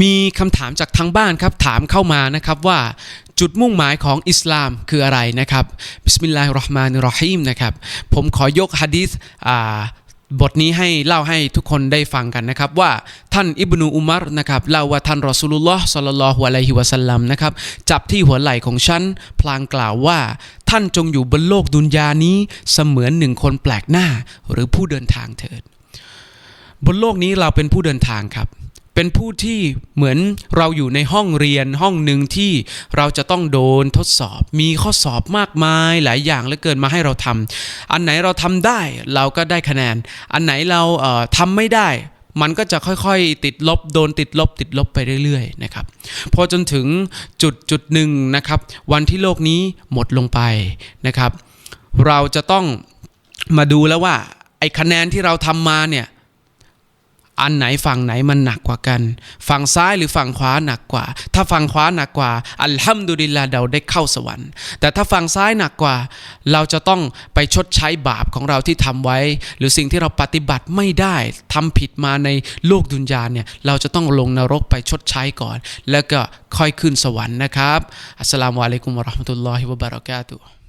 มีคำถามจากทางบ้านครับถามเข้ามานะครับว่าจุดมุ่งหมายของอิสลามคืออะไรนะครับบิสมิลลาฮิรราะห์มานิรราะฮีมนะครับผมขอยกฮะดีษบทนี้ให้เล่าให้ทุกคนได้ฟังกันนะครับว่าท่านอิบนูอุมัรนะครับเล่าว่าท่านรอสูลุลลอฮ์ศ็อลลัลลอฮุอะลัยฮิวะสัลลัมนะครับจับที่หัวไหล่ของฉัน พลางกล่าวว่าท่านจงอยู่บนโลกดุนยานี้เสมือนหนึ่งคนแปลกหน้า หรือผู้เดินทางเถิด บนโลกนี้เราเป็นผู้เดินทางครับ เป็นผู้ที่เหมือนเราอยู่ในห้องเรียนห้องหนึ่งที่เราจะต้องโดนทดสอบ มีข้อสอบมากมายหลายอย่างเหลือเกินมาให้เราทำอันไหนเราทำได้เราก็ได้คะแนน อันไหนเราเทำไม่ได้มันก็จะค่อยๆ ติดลบโดนติดลบ ติดลบไปเรื่อยๆนะครับพอจนถึงจุดจุดหนึ่งนะครับวันที่โลกนี้หมดลงไปนะครับ เราจะต้องมาดูแล้วว่าไอ้คะแนนที่เราทำมาเนี่ย อันไหนฝั่งไหนมันหนักกว่ากัน ฝั่งซ้ายหรือฝั่งขวาหนักกว่า ถ้าฝั่งขวาหนักกว่า อัลฮัมดุลิลลาเราได้เข้าสวรรค์ แต่ถ้าฝั่งซ้ายหนักกว่า เราจะต้องไปชดใช้บาปของเราที่ทำไว้ หรือสิ่งที่เราปฏิบัติไม่ได้ทำผิดมาในโลกดุนยาเนี่ยเราจะต้องลงนรกไปชดใช้ก่อน แล้วก็ค่อยขึ้นสวรรค์นะครับอัสสลามุอะลัยกุมวะราะห์มะตุลลอฮิวะบะเราะกาตุฮ์